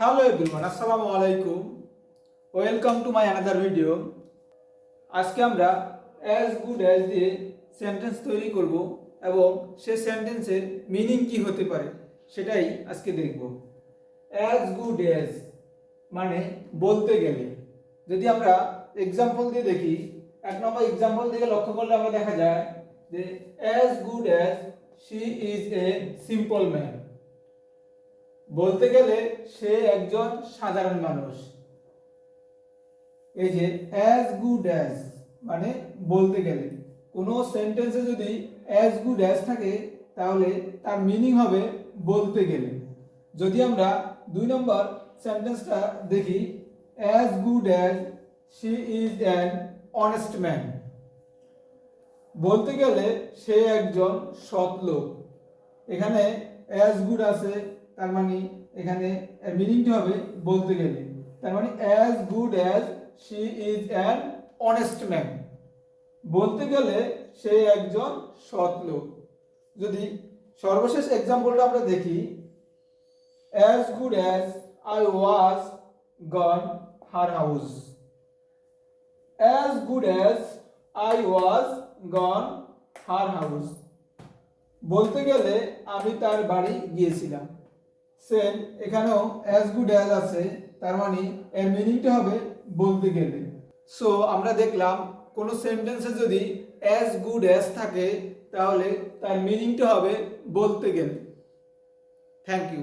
Hello everyone আসসালামু আলাইকুম welcome to my another video আজকে আমরা অ্যাজ গুড অ্যাজ দিয়ে সেন্টেন্স তৈরি করব এবং সে সেন্টেন্সের মিনিং কি হতে পারে সেটাই আজকে দেখব। অ্যাজ গুড অ্যাজ মানে বলতে গেলে। যদি আমরা এক্সাম্পল দিয়ে দেখি, এক নম্বর এক্সাম্পল থেকে লক্ষ্য করলে আমরা দেখা যায় যে as good as she is a simple man বলতে গেলে সে একজন সাধারণ মানুষ। এই যে অ্যাজ গুড অ্যাজ মানে বলতে গেলে। কোনো সেন্টেন্সে যদি অ্যাজ গুড অ্যাজ থাকে, তাহলে তার মিনিং হবে বলতে গেলে। যদি আমরা দুই নম্বর সেন্টেন্সটা দেখি as good as she is an honest man বলতে গেলে সে একজন সৎ লোক। এখানে অ্যাজ গুড আছে তার মানে এখানে মিনিংটি হবে বলতে গেলে। তার মানে as good as she is an honest man বলতে গেলে সে একজন সৎ লোক। যদি সর্বশেষ এক্সাম্পলটা আমরা দেখি as good as I was gone her house as good as I was gone her house বলতে গেলে আমি তার বাড়ি গিয়েছিলাম। সেম এখানেও অ্যাজ গুড অ্যাজ আছে, তার মানে এর মিনিংটা হবে বলতে গেলে। সো আমরা দেখলাম কোনো সেন্টেন্সে যদি অ্যাজ গুড অ্যাজ থাকে, তাহলে তার মিনিংটা হবে বলতে গেলে। Thank you